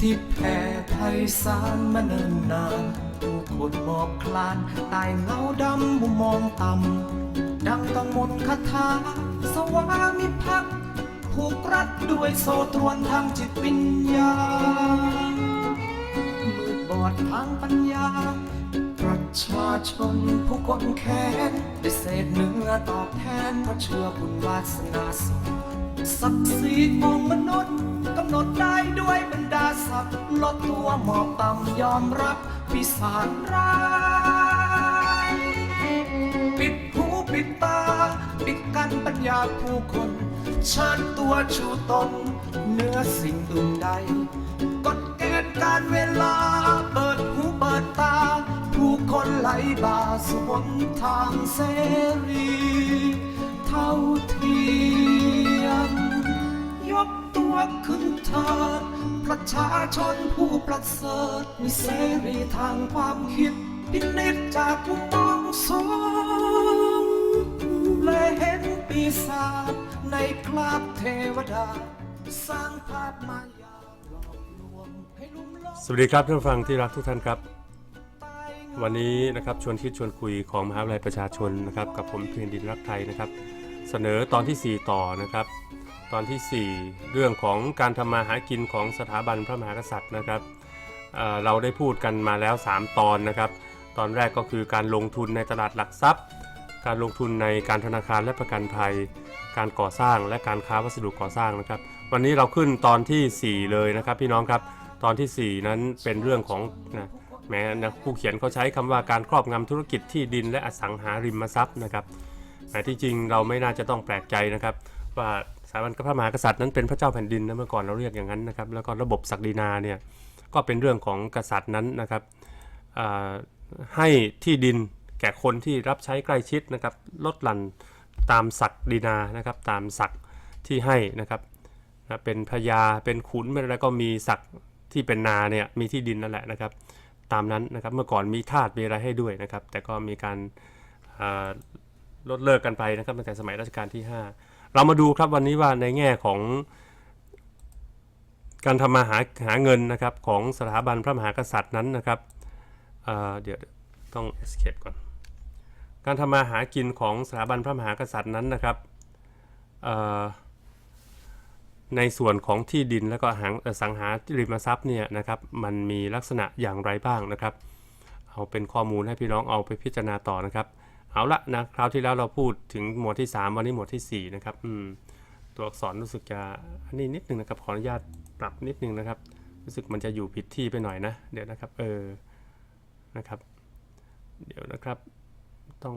ที่แผ่ไพศาลมาเนิ่นนานผู้คนหมอบคลานตายเงาดำมุมมองต่ำดังต้องมนคาถาสวามิภักดิ์ผูกรัดด้วยโซ่ตรวนทางจิตวิญญาณมืดบอดทางปัญญา ประชาชนผู้คนแค้นได้เศษเนื้อตอบแทนเพราะเชื่อบุญวาสนาสูงศักดิ์ศรีของมนุษย์กำหนดได้ด้วยบรร ดาศักดิ์ลดตัวหมอบต่ำยอมรับพิสารร้าย ปิดหูปิดตา ปิดกั้นปัญญาผู้คนเชิญตัวชูตนเนื้อสิ่งอื่นใดกฎเกณฑ์การเวลา เปิดหูเปิดตา ผู้คนไหลบ่าสู่หนทางเสรี เท่าเทียมยกตัวขึ้นเถิด ประชาชนผู้ประเสริฐมีเสรีทางความคิด พินิจจากมุมมองสูงและเห็นปีศาจในคราบเทวดา สร้างภาพมายาหลอกลวงให้ลุ่มหลงสวัสดีครับท่านผู้ฟังที่รักทุกท่านครับ ตายวันนี้นะครับชวนคิดชวนคุยของมหาวิทยาลัยประชาชนนะครับกับผมเพียงดินรักไทยนะครับ เสนอตอนที่ 4 ต่อนะครับ ตอนทีสี่ 4 เรื่องของการทำมาหากินของสถาบันพระมหากษัตริย์นะครับเเราได้พูดกันมาแล้ว 3 ตอนนะครับ ตอนแรกก็คือการลงทุนในตลาดหลักทรัพย์ การลงทุนในการธนาคารและประกันภัย การก่อสร้างและการค้าวัสดุก่อสร้างนะครับ วันนี้เราขึ้นตอนทีสี่4 เลยนะครับ พี่น้องครับตอนทีสี่ 4 นั้นเป็นเรื่องของนะแม้นะผู้เขียนเขาใช้คำว่าการครอบงำธุรกิจที่ดินและอสังหาริมทรัพย์นะครับแต่ที่จริงเราไม่น่าจะต้องแปลกใจนะครับ ว่า สถาบันพระมหากษัตริย์นั้นเป็นพระเจ้าแผ่นดินนะเมื่อก่อนเราเรียกอย่างนั้นนะครับ แล้วก็ระบบศักดินาเนี่ยก็เป็นเรื่องของกษัตริย์นั้นนะครับให้ที่ดินแก่คนที่รับใช้ใกล้ชิดนะครับ ลดหลั่นตามศักดินานะครับ ตามศักที่ให้นะครับนะเป็นพญาเป็นขุนเป็นอะไรก็มีศักที่เป็นนาเนี่ยมีที่ดินนั่นแหละนะครับ ตามนั้นนะครับเมื่อก่อนมีทาสมีอะไรให้ด้วยนะครับ แต่ก็มีการลดเลิกกันไปนะครับตั้งแต่สมัยรัชกาลที่ 5 เรามาดูครับวันนี้ว่าในแง่ของการทำมาหาหาเงินนะครับของสถาบันพระมหากษัตริย์นั้นนะครับเเดี๋ยวต้อง escape ก่อน การทำมาหากินของสถาบันพระมหากษัตริย์นั้นนะครับในส่วนของที่ดินแล้วก็หางสังหาริมทรัพย์เนี่ยนะครับมันมีลักษณะอย่างไรบ้างนะครับ เอาเป็นข้อมูลให้พี่น้องเอาไปพิจารณาต่อนะครับ เอาละนะคราวที่แล้วเราพูดถึงหมวดที่ 3 วันนี้หมวดที่ 4 นะครับอืมตัวอักษรรู้สึกจะอันนี้นิดนึงนะครับขออนุญาตปรับนิดนึงนะครับ รู้สึกมันจะอยู่ผิดที่ไปหน่อยนะ เดี๋ยวนะครับเออนะครับ เดี๋ยวนะครับ ต้อง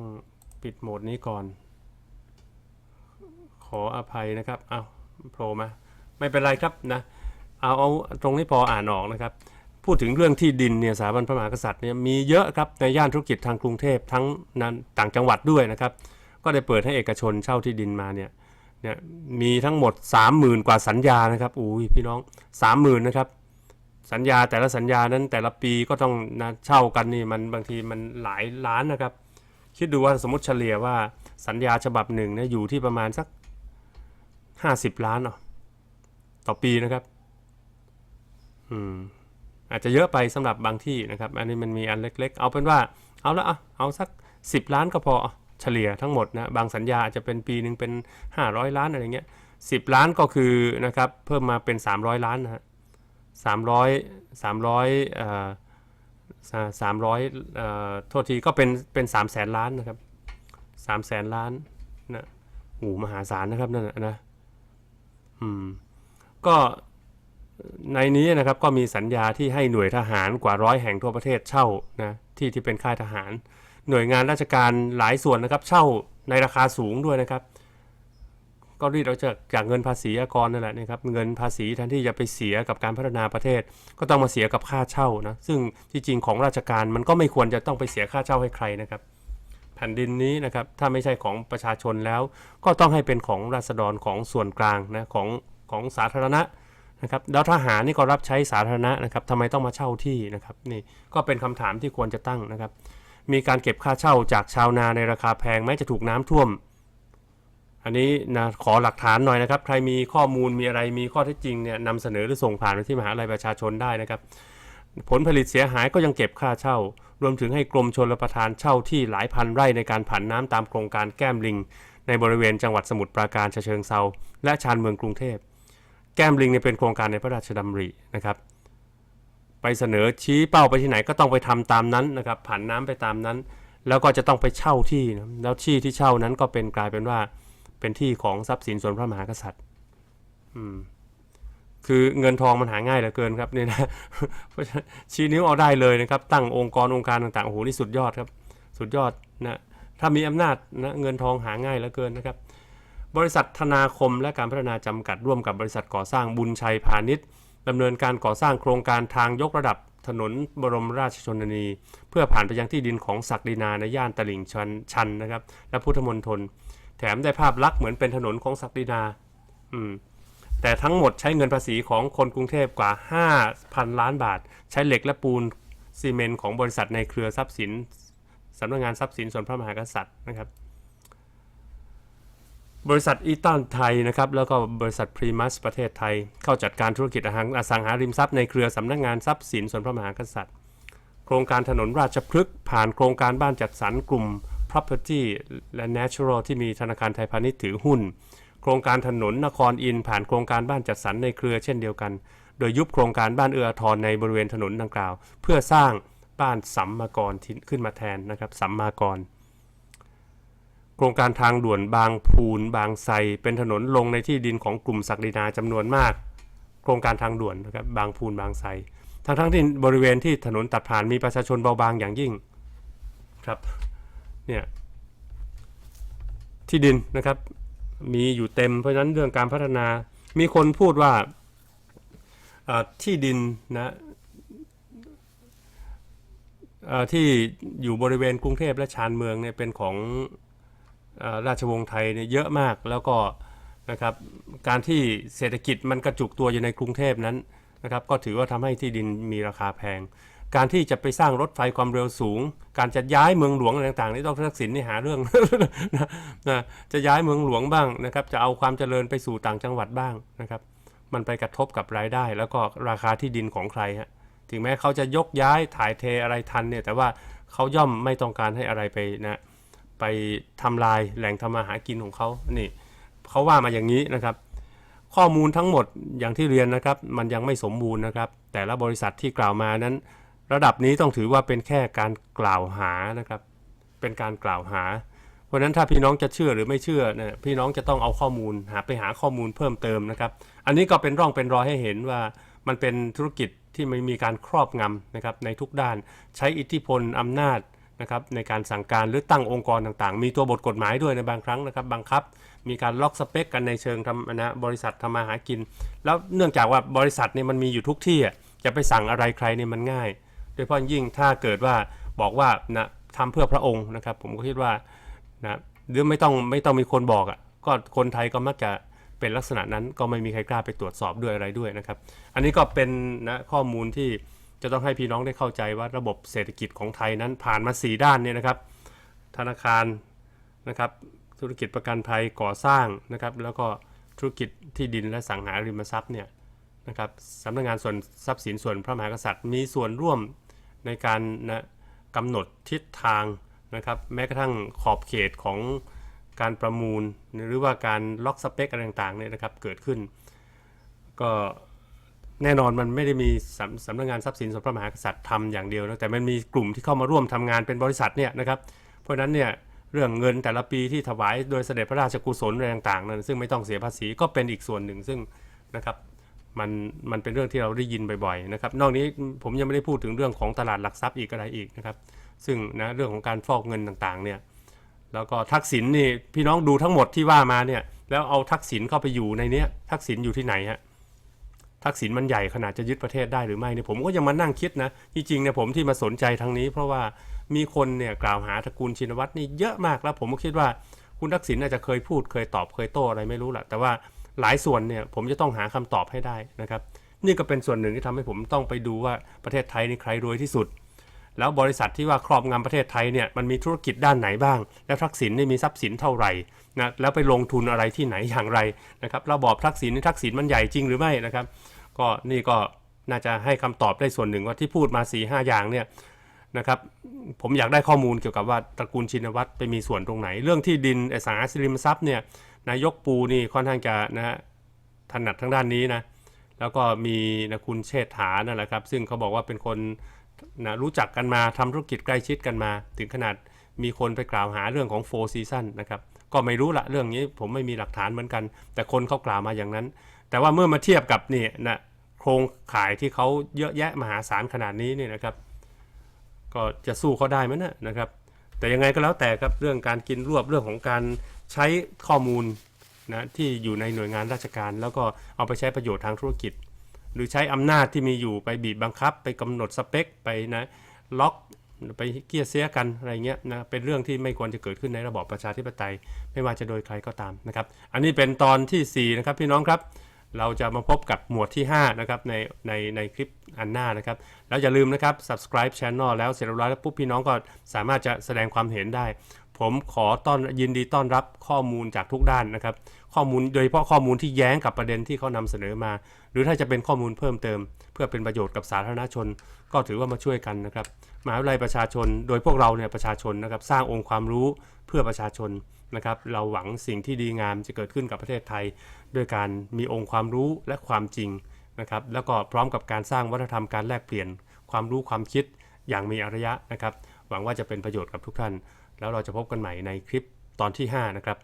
ปิดโหมดนี้ก่อน ขออภัยนะครับเอาโผล่มาไม่เป็นไรครับนะเอาเอาตรงนี้พออ่านออกนะครับ พูดถึงเรื่องที่ดินเนี่ยสถาบันพระมหากษัตริย์เนี่ยมีเยอะครับในย่านธุรกิจทางกรุงเทพทั้งนั้นต่างจังหวัดด้วยนะครับ ก็ได้เปิดให้เอกชนเช่าที่ดินมาเนี่ยเนี่ยมีทั้งหมด 30,000 กว่าสัญญานะครับอุ้ยพี่น้อง 30,000นะครับสัญญาแต่ละสัญญานั้นแต่ละปีก็ต้องนะเช่ากันนี่มันบางทีมันหลายล้านนะครับ คิดดูว่าสมมติเฉลี่ยว่าสัญญาฉบับหนึ่งเนี่ยอยู่ที่ประมาณสัก 50 ล้านเนาะต่อปีนะครับ อืม อาจจะเยอะไปสำหรับบางที่นะครับ อันนี้มันมีอันเล็ก ๆ เอาเป็นว่าเอาละเอาเอาสัก 10 ล้านก็พอเฉลี่ยทั้งหมดนะบางสัญญาอาจจะเป็นปีหนึ่งเป็น 500 ล้านอะไรเงี้ย10 ล้านก็คือนะครับเพิ่มมาเป็น 300 ล้านนะฮะ300 300เอ่อสามร้อยเอ่อโทษทีก็เป็นเป็นสามแสนล้านนะครับสามแสนล้านนะโอ้มหาศาลนะครับนั่นนะนะอืมก็ ในนี้นะครับก็มีสัญญาที่ให้หน่วยทหารกว่าร้อยแห่งทั่วประเทศเช่านะที่ที่เป็นค่ายทหาร หน่วยงานราชการหลายส่วนนะครับ เช่าในราคาสูงด้วยนะครับ ก็รีดเอาจากจากเงินภาษีอากรนั่นแหละนะครับเงินภาษีแทนที่จะไปเสียกับการพัฒนาประเทศ ก็ต้องมาเสียกับค่าเช่านะซึ่งที่จริงของราชการมันก็ไม่ควรจะต้องไปเสียค่าเช่าให้ใครนะครับแผ่นดินนี้นะครับถ้าไม่ใช่ของประชาชนแล้ว ก็ต้องให้เป็นของราษฎรของส่วนกลางนะของของสาธารณะ นะครับแล้วทหารนี่ก็รับใช้สาธารณะนะครับทำไมต้องมาเช่าที่นะครับนี่ก็เป็นคำถามที่ควรจะตั้งนะครับ มีการเก็บค่าเช่าจากชาวนาในราคาแพงแม้จะถูกน้ำท่วม อันนี้นะขอหลักฐานหน่อยนะครับ ใครมีข้อมูลมีอะไรมีข้อเท็จจริงเนี่ยนำเสนอหรือส่งผ่านไปที่มหาลัยประชาชนได้นะครับ ผลผลิตเสียหายก็ยังเก็บค่าเช่า รวมถึงให้กรมชลประทานเช่าที่หลายพันไร่ในการผันน้ำตามโครงการแก้มลิง ในบริเวณจังหวัดสมุทรปราการฉะเชิงเซาและชานเมืองกรุงเทพ แก้มลิงเนี่ยเป็นโครงการในพระราชดำรินะครับ ไปเสนอชี้เป้าไปที่ไหนก็ต้องไปทำตามนั้นนะครับผันน้ำไปตามนั้น แล้วก็จะต้องไปเช่าที่นะแล้วที่ที่เช่านั้นก็เป็นกลายเป็นว่าเป็นที่ของทรัพย์สินส่วนพระมหากษัตริย์อืมคือเงินทองมันหาง่ายเหลือเกินครับเนี่ยนะชี้นิ้วเอาได้เลยนะครับ ตั้งองค์กรองค์การต่างๆโอ้โหนี่สุดยอดครับ สุดยอดนะถ้ามีอำนาจนะเงินทองหาง่ายเหลือเกินนะครับ บริษัทธนาคมและการพัฒนาจำกัดร่วมกับบริษัทก่อสร้างบุญชัยพาณิชย์ดำเนินการก่อสร้างโครงการทางยกระดับถนนบรมราชชนนี เพื่อผ่านไปยังที่ดินของศักดินาในย่านตลิ่งชันชันนะครับ และพุทธมณฑลแถมได้ภาพลักษณ์เหมือนเป็นถนนของศักดินา อืมแต่ทั้งหมดใช้เงินภาษีของคนกรุงเทพกว่า 5,000 ล้านบาท ใช้เหล็กและปูนซีเมนต์ของบริษัทในเครือทรัพย์สินสำนักงานทรัพย์สินส่วนพระมหากษัตริย์นะครับ บริษัทอีตันไทยนะครับแล้วก็บริษัทพรีมัสประเทศไทย เข้าจัดการธุรกิจอสังหาริมทรัพย์ในเครือสำนักงานทรัพย์สินส่วนพระมหากษัตริย์ โครงการถนนราชพฤกษ์ผ่านโครงการบ้านจัดสรรกลุ่ม property และ natural ที่มีธนาคารไทยพาณิชย์ถือหุ้น โครงการถนนนครอินผ่านโครงการบ้านจัดสรรในเครือเช่นเดียวกัน โดยยุบโครงการบ้านเอื้ออาทรในบริเวณถนนดังกล่าว เพื่อสร้างบ้านสัมมากรขึ้นมาแทนนะครับสัมมากร ครงการทางด่วนบางพูนบางไทรเป็นถนนลงในที่ดินของกลุ่มศักดินาจำนวนมาก โครงการทางด่วนนะครับบางพูนบางไทรทั้งทั้งที่บริเวณที่ถนนตัดผ่านมีประชาชนเบาบางอย่างยิ่งครับเนี่ยที่ดินนะครับ มีอยู่เต็มเพราะฉะนั้นเรื่องการพัฒนามีคนพูดว่าที่ดินนะที่อยู่บริเวณกรุงเทพและชานเมืองเนี่ยเป็นของ ราชวงศ์ไทยเนี่ยเยอะมากแล้วก็นะครับการที่เศรษฐกิจมันกระจุกตัวอยู่ในกรุงเทพนั้นนะครับก็ถือว่าทำให้ที่ดินมีราคาแพง การที่จะไปสร้างรถไฟความเร็วสูง การจะย้ายเมืองหลวงอะไรต่างๆนี่ต้องทักษิณนี่หาเรื่องนะนะจะย้ายเมืองหลวงบ้างนะครับจะเอาความเจริญไปสู่ต่างจังหวัดบ้างนะครับมันไปกระทบกับรายได้ แล้วก็ราคาที่ดินของใครฮะถึงแม้เขาจะยกย้ายถ่ายเทอะไรทันเนี่ยแต่ว่าเขาย่อมไม่ต้องการให้อะไรไปนะ ไปทำลายแหล่งทำมาหากินของเขานี่เขาว่ามาอย่างนี้นะครับ ข้อมูลทั้งหมดอย่างที่เรียนนะครับ มันยังไม่สมบูรณ์นะครับ แต่ละบริษัทที่กล่าวมานั้น ระดับนี้ต้องถือว่าเป็นแค่การกล่าวหานะครับ เป็นการกล่าวหา เพราะฉะนั้นถ้าพี่น้องจะเชื่อหรือไม่เชื่อเนี่ยพี่น้องจะต้องเอาข้อมูลหาไปหาข้อมูลเพิ่มเติมนะครับ อันนี้ก็เป็นร่องเป็นรอยให้เห็นว่ามันเป็นธุรกิจที่ไม่มีการครอบงำนะครับในทุกด้านใช้อิทธิพลอำนาจ นะครับในการสั่งการหรือตั้งองค์กรต่างๆ มีตัวบทกฎหมายด้วยในบางครั้งนะครับบังคับ มีการล็อกสเปคกันในเชิงทำนะบริษัททำมาหากิน แล้วเนื่องจากว่าบริษัทเนี่ยมันมีอยู่ทุกที่อะจะไปสั่งอะไรใครเนี่ยมันง่าย โดยเฉพาะยิ่งถ้าเกิดว่าบอกว่านะทำเพื่อพระองค์นะครับ ผมก็คิดว่านะหรือไม่ต้องไม่ต้องมีคนบอกอะ่ะก็คนไทยก็มักจะเป็นลักษณะนั้นก็ไม่มีใครกล้าไปตรวจสอบด้วยอะไรด้วยนะครับ อันนี้ก็เป็นนะข้อมูลที่ จะต้องให้พี่น้องได้เข้าใจว่าระบบเศรษฐกิจของไทยนั้นผ่านมา 4 ด้านเนี่ยนะครับ ธนาคารนะครับธุรกิจประกันภัยก่อสร้างนะครับแล้วก็ธุรกิจที่ดินและสังหาริมทรัพย์เนี่ยนะครับสำนักงานส่วนทรัพย์สินส่วนพระมหากษัตริย์ มีส่วนร่วมในการนะกำหนดทิศทางนะครับแม้กระทั่งขอบเขตของการประมูล หรือว่าการล็อกสเปคอะไรต่างๆเนี่ยนะครับเกิดขึ้น ก็ แน่นอนมันไม่ได้มีสำสำนักงานทรัพย์สินส่วนพระมหากษัตริย์ทำอย่างเดียวนะแต่มันมีกลุ่มที่เข้ามาร่วมทำงานเป็นบริษัทเนี่ยนะครับเพราะฉะนั้นเนี่ยเรื่องเงินแต่ละปีที่ถวายโดยเสด็จพระราชกุศลอะไรต่างๆนั้นซึ่งไม่ต้องเสียภาษีก็เป็นอีกส่วนหนึ่งซึ่งนะครับมันมันเป็นเรื่องที่เราได้ยินบ่อยๆนะครับนอกนี้ผมยังไม่ได้พูดถึงเรื่องของตลาดหลักทรัพย์อีกอะไรอีกนะครับซึ่งนะเรื่องของการฟอกเงินต่างๆเนี่ยแล้วก็ทักษิณนี่พี่น้องดูทั้งหมดที่ว่ามาเนี่ยแล้วเอาทักษิณเข้าไปอยู่ในเนี้ยทักษิณอยู่ที่ไหนฮะ ทักษิณมันใหญ่ขนาดจะยึดประเทศได้หรือไม่เนี่ยผมก็ยังมานั่งคิดนะจริงๆเนี่ยผมที่มาสนใจทางนี้ เพราะว่ามีคนเนี่ยกล่าวหาตระกูลชินวัตรนี่เยอะมากแล้ว ผมก็คิดว่าคุณทักษิณอาจจะเคยพูดเคยตอบเคยโต้อะไรไม่รู้แหละแต่ว่าหลายส่วนเนี่ยผมจะต้องหาคำตอบให้ได้นะครับ นี่ก็เป็นส่วนหนึ่งที่ทำให้ผมต้องไปดูว่าประเทศไทยนี่ใครรวยที่สุด แล้วบริษัทที่ว่าครอบงำประเทศไทยเนี่ยมันมีธุรกิจด้านไหนบ้าง แล้วทักษิณนี่มีทรัพย์สินเท่าไหร่นะแล้วไปลงทุนอะไรที่ไหนอย่างไรนะครับระบอบทักษิณนี่ทักษิณมันใหญ่จริงหรือไม่นะครับ ก็นี่ก็น่าจะให้คำตอบได้ส่วนหนึ่งว่าที่พูดมา4ีหอย่างเนี่ยนะครับผมอยากได้ข้อมูลเกี่ยวกับว่าตระกูลชินวัตรไปมีส่วนตรงไหน เรื่องที่ดินอสังหาริมทรัพย์เนี่ยนายกปูนี่ค่อนข้างจะนะฮะถนัดทางด้านนี้นะแล้วก็มีนะคุณเชษฐานั่นแหละครับ ซึ่งเขาบอกว่าเป็นคน นะรู้จักกันมาทำธุรกิจใกล้ชิดกันมา ถึงขนาดมีคนไปกล่าวหาเรื่องของโฟซีซันนะครับก็ไม่รู้ละเรื่องนี้ผมไม่มีหลักฐานเหมือนกัน แต่คนเขากล่าวมาอย่างนั้น แต่ว่าเมื่อมาเทียบกับนี่นะโครงข่ายที่เขาเยอะแยะมหาศาลขนาดนี้เนี่ยนะครับ ก็จะสู้เขาได้ไหมนะนะครับ แต่ยังไงก็แล้วแต่ครับเรื่องการกินรวบเรื่องของการใช้ข้อมูลนะที่อยู่ในหน่วยงานราชการ แล้วก็เอาไปใช้ประโยชน์ทางธุรกิจ หรือใช้อำนาจที่มีอยู่ไปบีบบังคับ ไปกำหนดสเปคไปนะล็อกไปเกี้ยเสียกันอะไรเงี้ยนะเป็นเรื่องที่ไม่ควรจะเกิดขึ้นในระบอบประชาธิปไตย ไม่ว่าจะโดยใครก็ตามนะครับ อันนี้เป็นตอนทีสี่4นะครับพี่น้องครับ เราจะมาพบกับหมวดที่5นะครับในในในคลิปอันหน้านะครับ แล้วอย่าลืมนะครับ subscribe channel แล้วเสร็จเรียบร้อยแล้วปุ๊บพี่น้องก็สามารถจะแสดงความเห็นได้ ผมขอต้อนยินดีต้อนรับข้อมูลจากทุกด้านนะครับ ข้อมูลโดยเฉพาะข้อมูลที่แย้งกับประเด็นที่เขานำเสนอมา หรือถ้าจะเป็นข้อมูลเพิ่มเติม เพื่อเป็นประโยชน์กับสาธารณชน ก็ถือว่ามาช่วยกันนะครับมหาวิทยาลัยประชาชน โดยพวกเราเนี่ยประชาชนนะครับสร้างองค์ความรู้เพื่อประชาชนนะครับ เราหวังสิ่งที่ดีงามจะเกิดขึ้นกับประเทศไทย ด้วยการมีองค์ความรู้และความจริงนะครับ แล้วก็พร้อมกับการสร้างวัฒนธรรมการแลกเปลี่ยน ความรู้ความคิดอย่างมีอารยะนะครับ หวังว่าจะเป็นประโยชน์กับทุกท่าน แล้วเราจะพบกันใหม่ในคลิปตอนที่ 5 นะครับ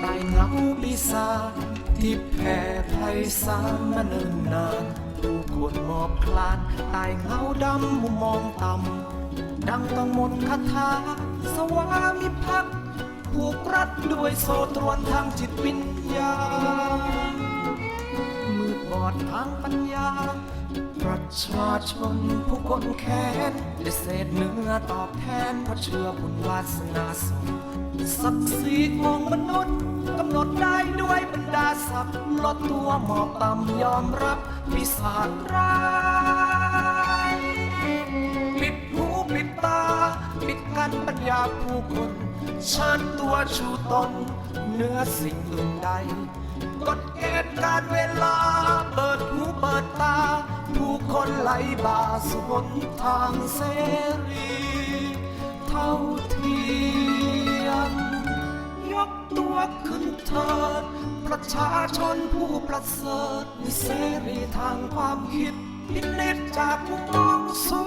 ใต้เงาปีศาจที่แผ่ไพศาลมาเนิ่นนานผู้คนหมอบคลานใต้เงาดำมุมมองต่ำดังต้องมนคาถาสวามิภักดิ์ ผูกรัดด้วยโซ่ตรวนทางจิตวิญญาณมืดบอดทางปัญญา ประชาชนผู้คนแค้นได้เศษเนื้อตอบแทนเพราะเชื่อบุญวาสนาส่งศักดิ์ศรีของมนุษย์กำหนดได้ด้วยบรรดาศักดิ์ลดตัวหมอบต่ำยอมรับปีศาจร้าย นปัญญาผู้คนชาติตัวชูตนเหนื้อสิ่งอื่นใดกฎเกณฑ์การเวลา เปิดหูเปิดตา ผู้คนไหลบ่าสวนทางเสรี เท่าเทียมยกตัวขึ้นเถิด ประชาชนผู้ประเสริฐมีเสรีทางความคิดพินิจจากมุมมองสู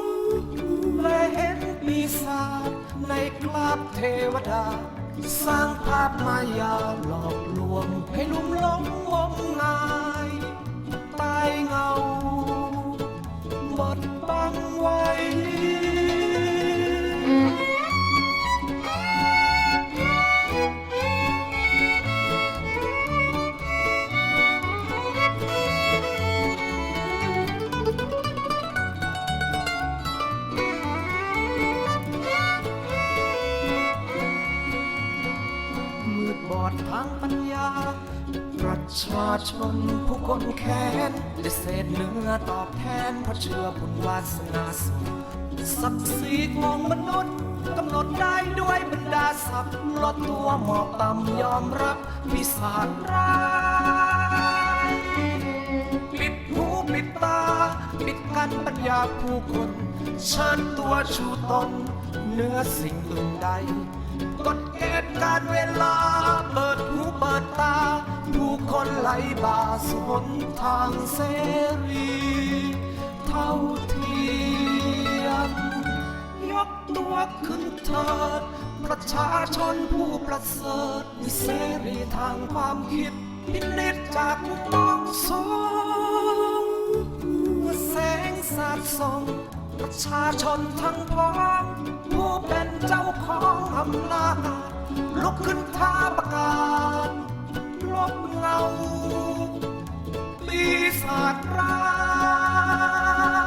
งและเห็น ในกราบเทวดา สร้างภาพมายาหลอกลวง ให้ลุ่มหลงงมงายใต้เงาบดบังไว้ ชาชนผู้คนแค้นได้เศษเนื้อตอบแทนเพราะเชื่อบุญวาสนาสูงศักดิ์ศรีของมนุษย์กำหนดได้ด้วยบรรดาศักดิ์ลดตัวหมอบต่ำยอมรับปีศาจร้าย กันปัญญาผู้คนเชาติตัวชูตนเนื้อสิ่งอื่นใดกฎเกณฑ์การเวลาเปิดหูเปิดตา ผู้คนไหลบ่าสวนทางเสรี เท่าเทียมยกตัวขึ้นเถิดประชาชนผู้ประเสริฐมีเสรีทางความคิดพินิจจากมุมมองสูง ทรงประชาชนทั้งพ้องผู้เป็นเจ้าของอำนาจลุกขึ้นท้าประกาศลบเงาปีศาจร้าย